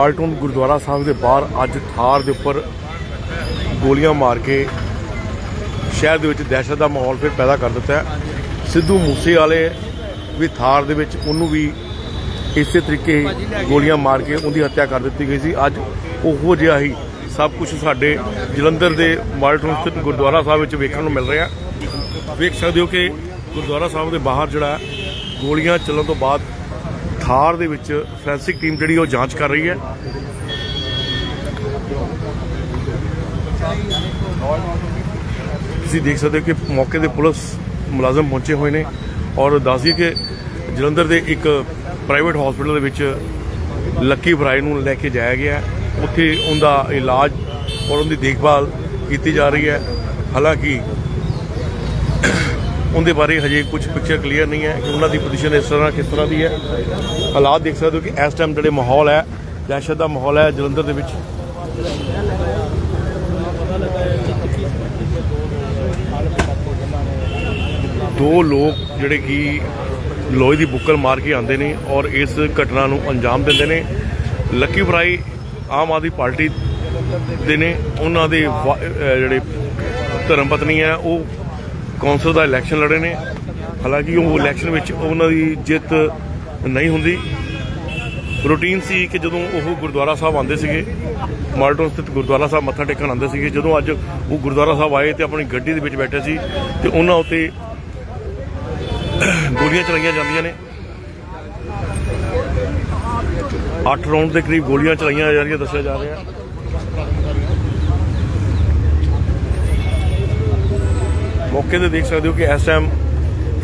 ਆਲਟਨ ਗੁਰਦੁਆਰਾ ਸਾਹਿਬ ਦੇ ਬਾਹਰ ਅੱਜ ਥਾਰ ਦੇ ਉੱਪਰ ਗੋਲੀਆਂ ਮਾਰ ਕੇ ਸ਼ਹਿਰ ਦੇ ਵਿੱਚ ਦਹਿਸ਼ਤ ਦਾ ਮਾਹੌਲ ਫਿਰ ਪੈਦਾ ਕਰ ਦਿੱਤਾ ਹੈ। ਸਿੱਧੂ ਮੂਸੇ ਵਾਲੇ ਵੀ ਥਾਰ ਦੇ ਵਿੱਚ, ਉਹਨੂੰ ਵੀ ਇਸੇ ਤਰੀਕੇ ਹੀ ਗੋਲੀਆਂ ਮਾਰ ਕੇ ਉਹਦੀ ਹੱਤਿਆ ਕਰ ਦਿੱਤੀ ਗਈ ਸੀ। ਅੱਜ ਉਹੋ ਜਿਹਾ ਹੀ ਸਭ ਕੁਝ ਸਾਡੇ ਜਲੰਧਰ ਦੇ ਮਾਲਟਨ ਸਥਿਤ ਗੁਰਦੁਆਰਾ ਸਾਹਿਬ ਵਿੱਚ ਵੇਖਣ ਨੂੰ ਮਿਲ ਰਿਹਾ ਵੇਖ ਸਕਦੇ ਹੋ ਕਿ ਗੁਰਦੁਆਰਾ ਸਾਹਿਬ ਦੇ ਬਾਹਰ ਜਿਹੜਾ ਗੋਲੀਆਂ ਚੱਲਣ ਤੋਂ ਬਾਅਦ ਥਾਰ ਦੇ ਵਿੱਚ ਫੋਰੈਂਸਿਕ ਟੀਮ ਜਿਹੜੀ ਉਹ ਜਾਂਚ ਕਰ ਰਹੀ ਹੈ। ਤੁਸੀਂ ਦੇਖ ਸਕਦੇ ਹੋ ਕਿ ਮੌਕੇ ਤੇ ਪੁਲਿਸ ਮੁਲਾਜ਼ਮ ਪਹੁੰਚੇ ਹੋਏ ਨੇ ਔਰ ਦੱਸ ਦਈਏ ਕਿ ਜਲੰਧਰ ਦੇ ਇੱਕ ਪ੍ਰਾਈਵੇਟ ਹਸਪੀਟਲ ਦੇ ਵਿੱਚ ਲੱਕੀ ਭਰਾਈ ਨੂੰ ਲੈ ਕੇ ਜਾਇਆ ਗਿਆ ਉੱਥੇ ਉਹਦਾ ਇਲਾਜ ਔਰ ਉਹਦੀ ਦੇਖਭਾਲ ਕੀਤੀ ਜਾ ਰਹੀ ਹੈ। ਹਾਲਾਂਕਿ ਉਹਦੇ ਬਾਰੇ ਹਜੇ ਕੁਝ ਪਿਕਚਰ ਕਲੀਅਰ ਨਹੀਂ ਹੈ ਕਿ ਉਹਨਾਂ ਦੀ ਪੋਜੀਸ਼ਨ ਇਸ ਤਰ੍ਹਾਂ, ਕਿਸ ਤਰ੍ਹਾਂ ਦੀ ਹੈ। ਹਾਲਾਤ ਦੇਖ ਸਕਦੇ ਹੋ ਕਿ ਇਸ ਟਾਈਮ ਜਿਹੜੇ ਮਾਹੌਲ ਹੈ, ਦਹਿਸ਼ਤ ਦਾ ਮਾਹੌਲ ਹੈ ਜਲੰਧਰ ਦੇ ਵਿੱਚ। ਦੋ ਲੋਕ ਜਿਹੜੇ ਕਿ ਲੋਹੇ ਦੀ ਬੁੱਕਲ ਮਾਰ ਕੇ ਆਉਂਦੇ ਨੇ ਔਰ ਇਸ ਘਟਨਾ ਨੂੰ ਅੰਜਾਮ ਦਿੰਦੇ ਨੇ। ਲੱਕੀ ਬਰਾਈ ਆਮ ਆਦਮੀ ਪਾਰਟੀ ਦੇ ਨੇ। ਉਹਨਾਂ ਦੇ ਜਿਹੜੇ ਧਰਮ ਪਤਨੀ ਹੈ, ਉਹ ਕੌਂਸਲ ਦਾ ਇਲੈਕਸ਼ਨ ਲੜੇ ਨੇ। ਹਾਲਾਂਕਿ ਉਹ ਇਲੈਕਸ਼ਨ ਵਿੱਚ ਉਹਨਾਂ ਦੀ ਜਿੱਤ ਨਹੀਂ ਹੁੰਦੀ। ਰੂਟੀਨ ਸੀ ਕਿ ਜਦੋਂ ਉਹ ਗੁਰਦੁਆਰਾ ਸਾਹਿਬ ਆਉਂਦੇ ਸੀਗੇ ਮਾਲਟਨ ਸਥਿਤ ਗੁਰਦੁਆਰਾ ਸਾਹਿਬ ਮੱਥਾ ਟੇਕਣ ਆਉਂਦੇ ਸੀਗੇ, ਜਦੋਂ ਅੱਜ ਉਹ ਗੁਰਦੁਆਰਾ ਸਾਹਿਬ ਆਏ ਤੇ ਆਪਣੀ ਗੱਡੀ ਦੇ ਵਿੱਚ ਬੈਠੇ ਸੀ ਤੇ ਉਹਨਾਂ ਉੱਤੇ ਗੋਲੀਆਂ ਚਲਾਈਆਂ ਜਾਂਦੀਆਂ ਨੇ। 8 ਰਾਉਂਡ ਦੇ ਕਰੀਬ ਗੋਲੀਆਂ ਚਲਾਈਆਂ ਜਾ ਰਹੀਆਂ, ਦੱਸਿਆ ਜਾ ਰਿਹਾ। ਮੌਕੇ ਤੇ ਦੇਖ ਸਕਦੇ ਹੋ ਕਿ ਇਸ ਟਾਈਮ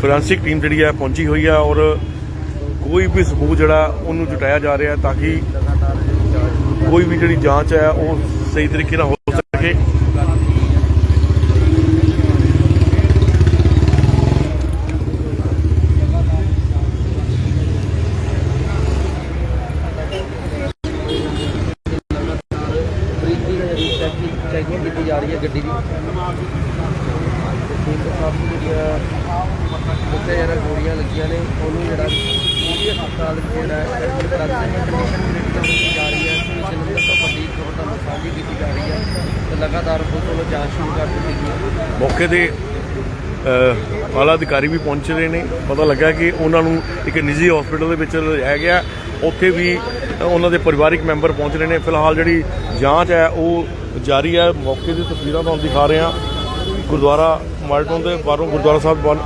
ਫੋਰੈਂਸਿਕ ਟੀਮ ਜਿਹੜੀ ਹੈ ਪਹੁੰਚੀ ਹੋਈ ਹੈ ਔਰ ਕੋਈ ਵੀ ਸਬੂਤ ਜਿਹੜਾ ਉਹਨੂੰ ਜੁਟਾਇਆ ਜਾ ਰਿਹਾ ਤਾਂ ਕਿ ਕੋਈ ਵੀ ਜਿਹੜੀ ਜਾਂਚ ਹੈ ਉਹ ਸਹੀ ਤਰੀਕੇ ਨਾਲ ਹੋ ਸਕੇ। ਚੈਕਿੰਗ ਕੀਤੀ ਜਾ ਰਹੀ ਹੈ ਗੱਡੀ ਦੀ ਤੇ ਕਾਫੀ ਜਿਹੜੀਆਂ ਉੱਤੇ ਜਿਹੜਾ ਗੋਲੀਆਂ ਲੱਗੀਆਂ ਨੇ, ਉਹਨੂੰ ਜਿਹੜਾ ਪੂਰੀ ਹਸਪਤਾਲ ਜਿਹੜਾ ਹੈ ਐਡਮਿਟ ਕਰਾ ਦਿੱਤਾ ਹੈ ਕੰਡੀਸ਼ਨ ਕ੍ਰਿਟੀਕਲ ਕੀਤੀ ਜਾ ਰਹੀ ਹੈ ਤੇ ਜਲੰਧਰ ਤੋਂ ਵੱਡੀ ਖਬਰ ਤੁਹਾਨੂੰ ਸਾਂਝੀ ਕੀਤੀ ਜਾ ਰਹੀ ਹੈ। ਤੇ ਲਗਾਤਾਰ ਪੁਲਿਸ ਵੱਲੋਂ ਜਾਂਚ ਸ਼ੁਰੂ ਕਰ ਦਿੱਤੀ ਗਈ ਮੌਕੇ ਤੇ ਆਲਾ ਅਧਿਕਾਰੀ ਵੀ ਪਹੁੰਚ ਰਹੇ ਨੇ। ਪਤਾ ਲੱਗਾ ਕਿ ਉਹਨਾਂ ਨੂੰ ਇੱਕ ਨਿੱਜੀ ਹਸਪੀਟਲ ਦੇ ਵਿੱਚ ਲਿਜਾਇਆ ਗਿਆ। ਉੱਥੇ ਵੀ ਉਹਨਾਂ ਦੇ ਪਰਿਵਾਰਿਕ ਮੈਂਬਰ ਪਹੁੰਚ ਰਹੇ ਨੇ। ਫਿਲਹਾਲ ਜਿਹੜੀ ਜਾਂਚ ਹੈ, ਉਹ ਜਾਰੀ ਹੈ। ਮੌਕੇ ਦੀ ਤਸਵੀਰਾਂ ਤੁਹਾਨੂੰ ਦਿਖਾ ਰਹੇ ਹਾਂ। ਗੁਰਦੁਆਰਾ ਮਾਲਟਨ ਦੇ ਬਾਹਰੋਂ ਗੁਰਦੁਆਰਾ ਸਾਹਿਬ ਬਣ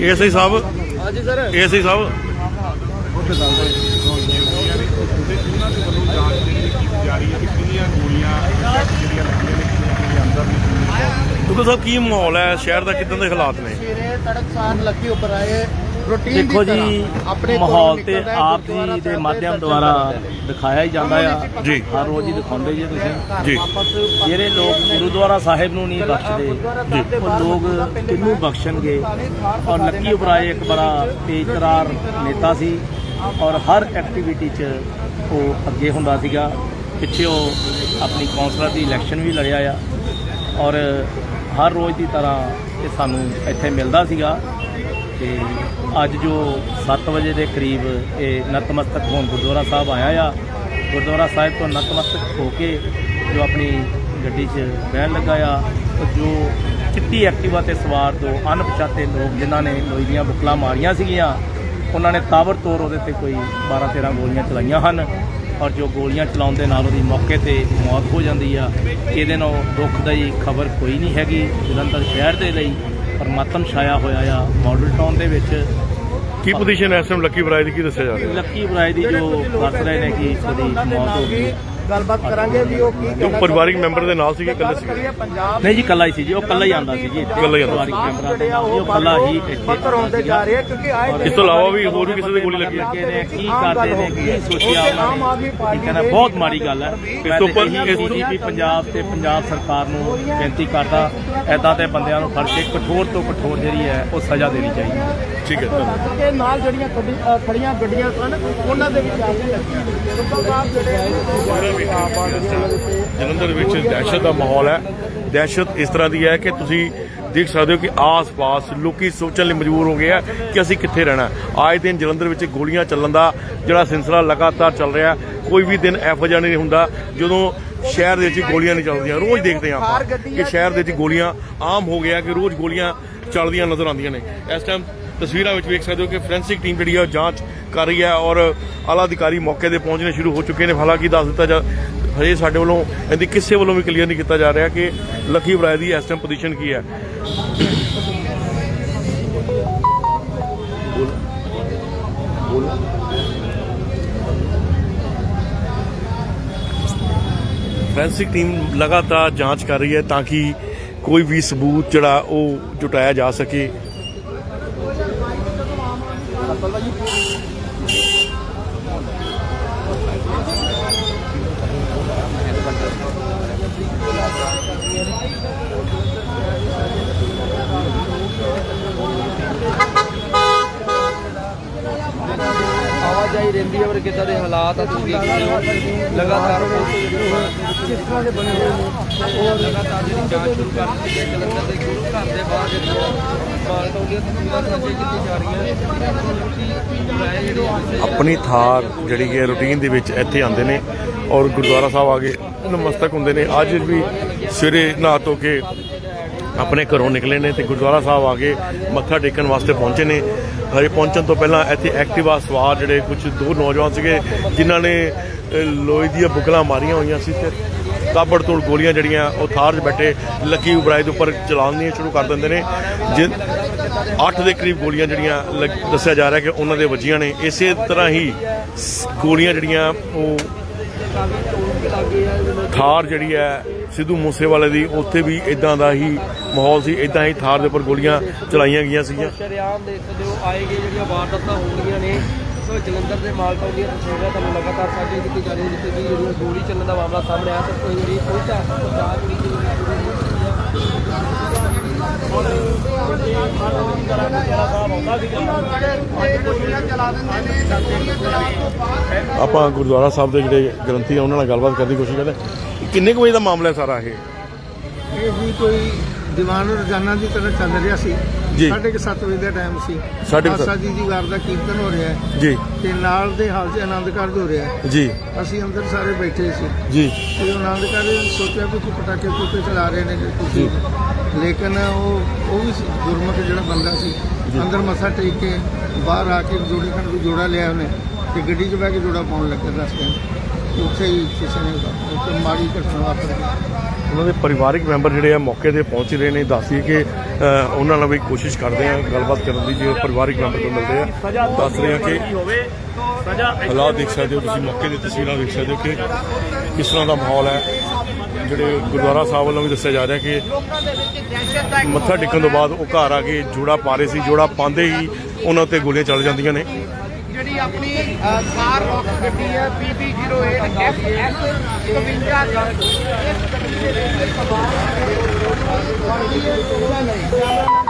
ਏਐਸਆਈ ਸਾਹਿਬ ਹਾਂਜੀ ਸਰ ਏਐਸਆਈ ਸਾਹਿਬ। ਦੁੱਗਲ ਸਾਹਿਬ, ਕੀ ਮਾਹੌਲ ਹੈ? ਸ਼ਹਿਰ ਦਾ ਕਿਦਾਂ ਦੇ ਹਾਲਾਤ ਨੇ? ਸਵੇਰੇ ਤੜਕਸਾਰ ਲੱਗੀ ਉੱਪਰ ਆਏ। ਦੇਖੋ ਜੀ ਮਾਹੌਲ ਤੇ ਆਪ ਜੀ ਦੇ ਮਾਧਿਅਮ ਦੁਆਰਾ ਦਿਖਾਇਆ ਹੀ ਜਾਂਦਾ ਆ। ਜੀ। ਹਰ ਰੋਜ਼ ਹੀ ਦਿਖਾਉਂਦੇ ਜੀ ਤੁਸੀਂ। ਜੀ। ਜਿਹੜੇ ਲੋਕ ਗੁਰਦੁਆਰਾ ਸਾਹਿਬ ਨੂੰ ਨਹੀਂ ਬਖਸ਼ਦੇ ਉਹ ਲੋਕ ਕਿਹਨੂੰ ਬਖਸ਼ਣਗੇ? ਔਰ ਲੱਕੀ ਉਬਰਾਏ ਇੱਕ ਬੜਾ ਤੇਜ਼ਤਰਾਰ ਨੇਤਾ ਸੀ ਔਰ ਹਰ ਐਕਟੀਵਿਟੀ 'ਚ ਉਹ ਅੱਗੇ ਹੁੰਦਾ ਸੀਗਾ। ਪਿੱਛੇ ਉਹ ਆਪਣੀ ਕੌਂਸਲਰ ਦੀ ਇਲੈਕਸ਼ਨ ਵੀ ਲੜਿਆ ਆ। ਔਰ ਹਰ ਰੋਜ਼ ਦੀ ਤਰ੍ਹਾਂ ਇਹ ਸਾਨੂੰ ਇੱਥੇ ਮਿਲਦਾ ਸੀਗਾ। ਤੇ ਅੱਜ ਜੋ 7 ਵਜੇ ਦੇ ਕਰੀਬ ਇਹ ਨਤਮਸਤਕ ਹੋਣ ਗੁਰਦੁਆਰਾ ਸਾਹਿਬ ਆਇਆ ਆ, ਗੁਰਦੁਆਰਾ ਸਾਹਿਬ ਤੋਂ ਨਤਮਸਤਕ ਹੋ ਕੇ ਜੋ ਆਪਣੀ ਗੱਡੀ 'ਚ ਬਹਿਣ ਲੱਗਾ ਆ ਜੋ ਚਿੱਟੀ ਐਕਟਿਵਾ ਤੇ ਸਵਾਰ ਦੋ ਅਣਪਛਾਤੇ ਲੋਕ ਜਿਨ੍ਹਾਂ ਨੇ ਲੋਈ ਦੀਆਂ ਬੁੱਕਲਾਂ ਮਾਰੀਆਂ ਸੀਗੀਆਂ, ਉਹਨਾਂ ਨੇ ਤਾਬੜਤੋੜ ਉਹਦੇ ਤੇ ਕੋਈ 12 13 ਗੋਲੀਆਂ ਚਲਾਈਆਂ ਹਨ ਔਰ ਜੋ ਗੋਲੀਆਂ ਚਲਾਉਣ ਦੇ ਨਾਲ ਉਹਦੀ ਮੌਕੇ ਤੇ ਮੌਤ ਹੋ ਜਾਂਦੀ ਆ, ਇਹਦੇ ਨਾਲ ਦੁੱਖਦਾਈ ਖਬਰ ਕੋਈ ਨਹੀਂ ਹੈਗੀ ਜਲੰਧਰ ਸ਼ਹਿਰ ਦੇ ਲਈ। ਪਰ ਮਾਤਮ ਛਾਇਆ ਹੋਇਆ ਆ ਮਾਡਲ ਟਾਊਨ ਦੇ ਵਿੱਚ। ਕੀ ਪੋਜੀਸ਼ਨ ਹੈ ਇਸ ਟਾਈਮ ਲੱਕੀ ਬਰਾਈ ਦੀ? ਕੀ ਦੱਸਿਆ ਜਾ ਰਿਹਾ? ਲੱਕੀ ਬਰਾਈ ਦੀ ਜੋ ਦੱਸ ਰਹੇ ਨੇ ਕਿ ਉਹਦੀ ਮੌਤ ਹੋ ਗਈ। ਗੱਲਬਾਤ ਕਰਾਂਗੇ ਵੀ ਉਹ ਕੀ ਜੋ ਪਰਿਵਾਰਿਕ ਮੈਂਬਰ ਦੇ ਨਾਲ ਸੀਗੇ ਇਕੱਲੇ ਸੀਗੇ। ਪੰਜਾਬ ਨਹੀਂ ਜੀ ਕੱਲਾ ਹੀ ਸੀ ਜੀ ਉਹ ਕੱਲਾ ਹੀ ਆਂਦਾ ਸੀ ਜੀ ਇਕੱਲਾ ਹੀ ਆਉਂਦਾ ਸੀ। ਉਹ ਕੱਲਾ ਹੀ ਪੱਤਰ ਹੁੰਦੇ ਜਾ ਰਹੇ ਕਿਉਂਕਿ ਆਏ ਇਸ ਤੋਂ ਇਲਾਵਾ ਵੀ ਹੋਰ ਵੀ ਕਿਸੇ ਦੇ ਗੋਲੀ ਲੱਗੀ ਹੈ? ਕੀ ਕਰਦੇ ਨੇ ਕੀ ਸੋਚਿਆ ਉਹਨਾਂ ਨੇ? ਨਾ ਬਹੁਤ ਮਾੜੀ ਗੱਲ ਹੈ। ਮੈਂ ਤੋਂ ਉੱਪਰ- ਬੀਜੇਪੀ ਪੰਜਾਬ ਤੇ ਪੰਜਾਬ ਸਰਕਾਰ ਨੂੰ ਬੇਨਤੀ ਕਰਦਾ ਐਦਾਂ ਦੇ ਬੰਦਿਆਂ ਨੂੰ ਫੜ ਕੇ ਕਠੋਰ ਤੋਂ ਕਠੋਰ ਜਿਹੜੀ ਹੈ ਉਹ ਸਜ਼ਾ ਦੇਣੀ ਚਾਹੀਦੀ ਹੈ। ਠੀਕ ਹੈ ਤੇ ਨਾਲ ਜਿਹੜੀਆਂ ਖੜੀਆਂ ਗੱਡੀਆਂ ਸਨ ਉਹਨਾਂ ਦੇ ਵਿੱਚ ਆ ਕੇ ਲੱਗੀ ਉਸ ਤੋਂ ਬਾਅਦ ਜਿਹੜੇ ਜਲੰਧਰ ਵਿੱਚ ਦਹਿਸ਼ਤ ਦਾ ਮਾਹੌਲ ਹੈ। ਦਹਿਸ਼ਤ ਇਸ ਤਰ੍ਹਾਂ ਦੀ ਹੈ ਕਿ ਤੁਸੀਂ ਦੇਖ ਸਕਦੇ ਹੋ ਕਿ ਆਸ-ਪਾਸ ਲੋਕੀ ਸੋਚਣ ਲਈ ਮਜਬੂਰ ਹੋ ਗਏ ਆ ਕਿ ਅਸੀਂ ਕਿੱਥੇ ਰਹਿਣਾ। ਆਏ ਦਿਨ ਜਲੰਧਰ ਵਿੱਚ ਗੋਲੀਆਂ ਚੱਲਣ ਦਾ ਜਿਹੜਾ ਸਿਲਸਿਲਾ ਲਗਾਤਾਰ ਚੱਲ ਰਿਹਾ, ਕੋਈ ਵੀ ਦਿਨ ਇਹੋ ਜਿਹਾ ਨਹੀਂ ਹੁੰਦਾ ਜਦੋਂ ਸ਼ਹਿਰ ਦੇ ਵਿੱਚ ਗੋਲੀਆਂ ਨਹੀਂ ਚੱਲਦੀਆਂ। ਰੋਜ਼ ਦੇਖਦੇ ਹਾਂ ਆਪਾਂ ਕਿ ਸ਼ਹਿਰ ਦੇ ਵਿੱਚ ਗੋਲੀਆਂ ਆਮ ਹੋ ਗਿਆ ਕਿ ਰੋਜ਼ ਗੋਲੀਆਂ ਚੱਲਦੀਆਂ ਨਜ਼ਰ ਆਉਂਦੀਆਂ ਨੇ। ਇਸ ਟਾਈਮ ਤਸਵੀਰਾਂ ਵਿੱਚ ਵੇਖ ਸਕਦੇ ਹੋ ਕਿ ਫੋਰੈਂਸਿਕ ਟੀਮ ਜਿਹੜੀ ਹੈ ਜਾਂਚ ਕਰ ਰਹੀ ਹੈ ਔਰ ਆਲਾ ਅਧਿਕਾਰੀ ਮੌਕੇ ਤੇ ਪਹੁੰਚਣੇ ਸ਼ੁਰੂ ਹੋ ਚੁੱਕੇ ਨੇ। ਹਾਲਾਂਕਿ ਦੱਸ ਦਿੱਤਾ ਜਾ ਹਜੇ ਸਾਡੇ ਵੱਲੋਂ ਇਹਦੀ ਕਿਸੇ ਵੱਲੋਂ ਵੀ ਕਲੀਅਰ ਨਹੀਂ ਕੀਤਾ ਜਾ ਰਿਹਾ ਕਿ ਲਖੀ ਬਰਾਏ ਦੀ ਇਸ ਟਾਈਮ ਪੋਜੀਸ਼ਨ ਕੀ ਹੈ। ਫੋਰੈਂਸਿਕ ਟੀਮ ਲਗਾਤਾਰ ਜਾਂਚ ਕਰ ਰਹੀ ਹੈ ਤਾਂ ਕਿ ਕੋਈ ਵੀ ਸਬੂਤ ਜਿਹੜਾ ਉਹ ਜੁਟਾਇਆ ਜਾ ਸਕੇ। ਕਿੱਦਾਂ ਦੇ ਹਾਲਾਤ ਆ ਤੁਸੀਂ ਦੇਖ ਰਹੇ ਹੋ? ਲਗਾਤਾਰ ਕਿਸ ਤਰ੍ਹਾਂ ਦੇ ਬਣੇ ਹੋਏ ਨੇ। ਉਹ ਲਗਾਤਾਰ ਜਿਹੜੀ ਜਾਂਚ ਸ਼ੁਰੂ ਕਰ ਦਿੱਤੀ ਹੈ ਜਲੰਧਰ ਦੇ ਗੁਰੂ ਘਰ ਦੇ ਬਾਹਰ ਜਿਹੜੀਆਂ ਮਾਲਟੋ ਦੀਆਂ ਤਸਵੀਰਾਂ ਸਾਂਝੇ ਕੀਤੀ ਜਾ ਰਹੀਆਂ ਆਪਣੀ ਥਾਰ ਜਿਹੜੀ ਹੈ ਰੂਟੀਨ ਦੇ ਵਿੱਚ ਇੱਥੇ ਆਉਂਦੇ ਨੇ ਔਰ ਗੁਰਦੁਆਰਾ ਸਾਹਿਬ ਆ ਕੇ ਨਮਸਤਕ ਹੁੰਦੇ ਨੇ। ਅੱਜ ਵੀ ਸਵੇਰੇ ਨਹਾ ਧੋ ਕੇ ਆਪਣੇ ਘਰੋਂ ਨਿਕਲੇ ਨੇ ਤੇ ਗੁਰਦੁਆਰਾ ਸਾਹਿਬ ਆ ਕੇ ਮੱਥਾ ਟੇਕਣ ਵਾਸਤੇ ਪਹੁੰਚੇ ਨੇ। ਹਜੇ ਪਹੁੰਚਣ ਤੋਂ ਪਹਿਲਾਂ ਇੱਥੇ ਐਕਟਿਵਾ ਸਵਾਰ ਜਿਹੜੇ ਕੁਝ ਦੋ ਨੌਜਵਾਨ ਸੀਗੇ, ਜਿਨ੍ਹਾਂ ਨੇ ਲੋਹੇ ਦੀਆਂ ਬੁਕਲਾਂ ਮਾਰੀਆਂ ਹੋਈਆਂ ਸੀ ਤੇ ਤਾਬੜ ਤੋੜ ਗੋਲੀਆਂ ਜਿਹੜੀਆਂ ਉਹ ਥਾਰ 'ਚ ਬੈਠੇ ਲੱਕੀ ਉਬਰਾਏ ਦੇ ਉੱਪਰ ਚਲਾਉਣੀਆਂ ਸ਼ੁਰੂ ਕਰ ਦਿੰਦੇ ਨੇ। ਜਿ 8 ਦੇ ਕਰੀਬ ਗੋਲੀਆਂ ਜਿਹੜੀਆਂ ਲੱਗ- ਦੱਸਿਆ ਜਾ ਰਿਹਾ ਕਿ ਉਹਨਾਂ ਦੇ ਵੱਜੀਆਂ ਨੇ। ਇਸੇ ਤਰ੍ਹਾਂ ਹੀ ਸ- ਗੋਲੀਆਂ ਜਿਹੜੀਆਂ ਉਹ ਥਾਰ ਜਿਹੜੀ ਹੈ ਸਿੱਧੂ ਮੂਸੇਵਾਲੇ ਦੀ ਉੱਥੇ ਵੀ ਇਦਾਂ ਦਾ ਹੀ ਮਾਹੌਲ ਸੀ ਇਦਾਂ ਹੀ ਥਾਰ ਦੇ ਉੱਪਰ ਗੋਲੀਆਂ ਚਲਾਈਆਂ ਗਈਆਂ ਸੀਗੀਆਂ ਸ਼ਰਿਆਮ ਦੇਖ ਸਕਦੇ ਹੋ ਆਏਗੇ ਜਿਹੜੀਆਂ ਵਾਰਦਾਤਾਂ ਹੋਣਗੀਆਂ ਨੇ ਸੋ ਜਲੰਧਰ ਦੇ ਮਾਲਟਾਊਨ ਦੀਆਂ ਤਸਵੀਰਾਂ ਤੁਹਾਨੂੰ ਲਗਾਤਾਰ ਸਾਂਝੀਆਂ ਕੀਤੀ ਜਾ ਰਹੀਆਂ ਜਿੱਥੇ ਵੀ ਜਿਹੜੀਆਂ ਗੋਲੀ ਚੱਲਣ ਦਾ ਮਾਮਲਾ ਸਾਹਮਣੇ ਆਇਆ ਤਾਂ ਕੋਈ ਜਿਹੜੀ ਪਹੁੰਚਾ ਪਹੁੰਚਾ ਜਿਹੜੀ ਆਪਾਂ ਗੁਰਦੁਆਰਾ ਸਾਹਿਬ ਦੇ ਜਿਹੜੇ ਗ੍ਰੰਥੀ ਆ ਉਹਨਾਂ ਨਾਲ ਗੱਲਬਾਤ ਕਰਨ ਦੀ ਕੋਸ਼ਿਸ਼ ਕਰਦੇ ਹਾਂ। ਕਿੰਨੇ ਕੁ ਵਜੇ ਦਾ ਮਾਮਲਾ ਹੈ ਸਾਰਾ ਇਹ? ਇਹ ਵੀ ਕੋਈ ਦੀਵਾਨ ਰੋਜ਼ਾਨਾ ਦੀ ਤਰ੍ਹਾਂ ਚੱਲ ਰਿਹਾ ਸੀ। ਜੀ। ਸਾਢੇ ਕੁ ਸੱਤ ਵਜੇ ਦਾ ਟਾਈਮ ਸੀ। ਸਾਢੇ ਕੁ ਸੱਤ। ਜੀ ਦੀ ਵਾਰ ਦਾ ਕੀਰਤਨ ਹੋ ਰਿਹਾ ਹੈ। ਜੀ। ਤੇ ਨਾਲ ਦੇ ਹਾਲ 'ਚ ਆਨੰਦ ਕਾਰਜ ਹੋ ਰਿਹਾ ਹੈ। ਜੀ। ਅਸੀਂ ਅੰਦਰ ਸਾਰੇ ਬੈਠੇ ਸੀ। ਜੀ। ਤੇ ਆਨੰਦ ਕਾਰਜ ਸੋਚਿਆ ਵੀ ਕੋਈ ਪਟਾਕੇ ਪੁੱਟੇ ਚਲਾ ਰਹੇ ਨੇ ਕਿ ਤੁਸੀਂ। ਲੇਕਿਨ ਉਹ ਉਹ ਵੀ ਸੀ, ਗੁਰਮੁਖ ਜਿਹੜਾ ਬੰਦਾ ਸੀ ਅੰਦਰ ਮੱਥਾ ਟੇਕ ਕੇ ਬਾਹਰ ਆ ਕੇ ਜੋੜੀ ਖੰਡ ਦੀ ਜੋੜਾ ਲਿਆ ਉਹਨੇ ਤੇ ਗੱਡੀ 'ਚ ਬਹਿ ਕੇ ਜੋੜਾ ਪਾਉਣ ਲੱਗਾ ਰਸਤੇ 'ਚ। ਉੱਥੇ ਹੀ ਕਿਸੇ ਨੇ ਉੱਥੇ ਮਾੜੀ ਘਟਨਾ ਵਾਪਰ। ਗਈ ਉਹਨਾਂ ਦੇ ਪਰਿਵਾਰਕ ਮੈਂਬਰ ਜਿਹੜੇ ਆ ਮੌਕੇ ਤੇ ਪਹੁੰਚ ਰਹੇ ਨੇ ਦੱਸਦੀ ਕਿ ਅ, ਉਹਨਾਂ ਨਾਲ ਵੀ ਕੋਸ਼ਿਸ਼ ਕਰਦੇ ਆ ਗੱਲਬਾਤ ਕਰਨ ਦੀ ਜੇ ਪਰਿਵਾਰਿਕ ਮੈਂਬਰ ਤੋਂ ਮਿਲਦੇ ਆ ਦੱਸ ਰਹੇ ਆ ਕਿ ਹੋਵੇ ਸਜ਼ਾ ਹਾਲਾਤ ਦੇਖ ਸਕਦੇ ਹੋ ਤੁਸੀਂ ਮੌਕੇ ਦੀ ਤਸਵੀਰਾਂ ਦੇਖ ਸਕਦੇ ਹੋ ਕਿ ਕਿਸ ਤਰ੍ਹਾਂ ਦਾ ਮਾਹੌਲ ਹੈ। ਜਿਹੜੇ ਗੁਰਦੁਆਰਾ ਸਾਹਿਬ ਵੱਲੋਂ ਵੀ ਦੱਸਿਆ ਜਾ ਰਿਹਾ ਕਿ ਮੱਥਾ ਟੇਕਣ ਤੋਂ ਬਾਅਦ ਉਹ ਘਰ ਆ ਕੇ ਜੋੜਾ ਪਾ ਰਹੇ ਸੀ ਜੋੜਾ ਪਾਉਂਦੇ ਹੀ ਉਹਨਾਂ ਉੱਤੇ ਗੋਲੀਆਂ ਚੱਲ ਜਾਂਦੀਆਂ ਨੇ। ਜਿਹੜੀ ਆਪਣੀ ਕਾਰ ਰੌਕ ਗੱਡੀ ਹੈ PB08 FS 52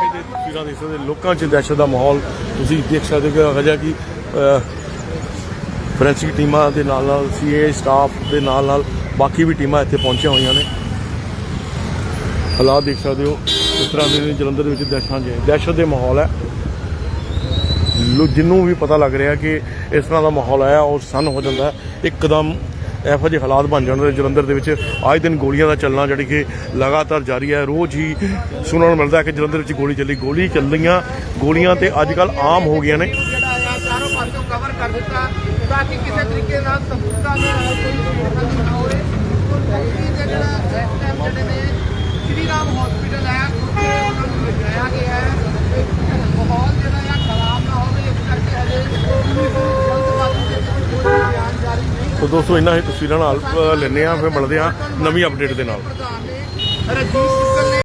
ਇਹਦੇ ਤਸਵੀਰਾਂ ਦੇਖ ਸਕਦੇ ਲੋਕਾਂ 'ਚ ਦਹਿਸ਼ਤ ਦਾ ਮਾਹੌਲ। ਤੁਸੀਂ ਦੇਖ ਸਕਦੇ ਹੋ ਕਿ ਅਜਾ ਕਿ ਫੋਰੈਂਸਿਕ ਟੀਮਾਂ ਦੇ ਨਾਲ ਨਾਲ ਸੀਏ ਸਟਾਫ ਦੇ ਨਾਲ ਨਾਲ ਬਾਕੀ ਵੀ ਟੀਮਾਂ ਇੱਥੇ ਪਹੁੰਚੀਆਂ ਹੋਈਆਂ ਨੇ। ਹਾਲਾਤ ਦੇਖ ਸਕਦੇ ਹੋ, ਇਸ ਤਰ੍ਹਾਂ ਦੇ ਜਲੰਧਰ ਦੇ ਵਿੱਚ ਦਹਿਸ਼ਤਾਂ ਦੇ ਦਹਿਸ਼ਤ ਦੇ ਮਾਹੌਲ ਹੈ। ਜਿਹਨੂੰ ਵੀ ਪਤਾ ਲੱਗ ਰਿਹਾ ਕਿ ਇਸ ਤਰ੍ਹਾਂ ਦਾ ਮਾਹੌਲ ਆਇਆ, ਉਹ ਸਨ ਹੋ ਜਾਂਦਾ ਹੈ। ਇੱਕਦਮ ਇਹੋ ਜਿਹੇ ਹਾਲਾਤ ਬਣ ਜਾਂਦੇ ਜਲੰਧਰ ਦੇ ਵਿੱਚ। ਅੱਜ ਦਿਨ ਗੋਲੀਆਂ ਦਾ ਚੱਲਣਾ ਜਿਹੜੀ ਕਿ ਲਗਾਤਾਰ ਜਾਰੀ ਹੈ। ਰੋਜ਼ ਹੀ ਸੁਣਨ ਨੂੰ ਮਿਲਦਾ ਕਿ ਜਲੰਧਰ ਵਿੱਚ ਗੋਲੀ ਚੱਲੀ। ਗੋਲੀ ਚੱਲੀਆਂ, ਗੋਲੀਆਂ ਤੇ ਅੱਜ ਕੱਲ ਆਮ ਹੋ ਗਈਆਂ ਨੇ। ਚਾਰੋਂ ਪਾਸੋਂ ਕਵਰ ਕਰ ਦਿੱਤਾ, ਤਾਂ ਕਿ ਕਿਸੇ ਤਰੀਕੇ ਨਾਲ ਸਬੂਤਾਂ ਦਾ ਕੋਈ ਹੋਵੇ। ਇਹ ਜਿਹੜਾ ਇਸ ਟਾਈਮ ਜਿਹੜੇ ਨੇ ਸ਼੍ਰੀ ਰਾਮ ਹਸਪੀਟਲ ਹੈ ਉੱਥੇ ਉਹਨਾਂ ਨੂੰ ਲਿਜਾਇਆ ਗਿਆ ਹੈ ਤੇ ਮਾਹੌਲ ਜਿਹੜਾ ਆ ਖਰਾਬ ਨਾ ਹੋਵੇ ਇਸ ਕਰਕੇ ਹਜੇ ਜਲਦਬਾਜ਼ੀ ਦੇ ਵਿੱਚ ਕੋਈ ਬਿਆਨ ਜਾਰੀ ਦੋਸਤੋ ਇਹਨਾਂ ਹੀ ਤਸਵੀਰਾਂ ਨਾਲ ਅ, ਲੈਂਦੇ ਆ ਫਿਰ ਮਿਲਦੇ ਆ ਨਵੀਂ ਅਪਡੇਟ ਦੇ ਨਾਲ।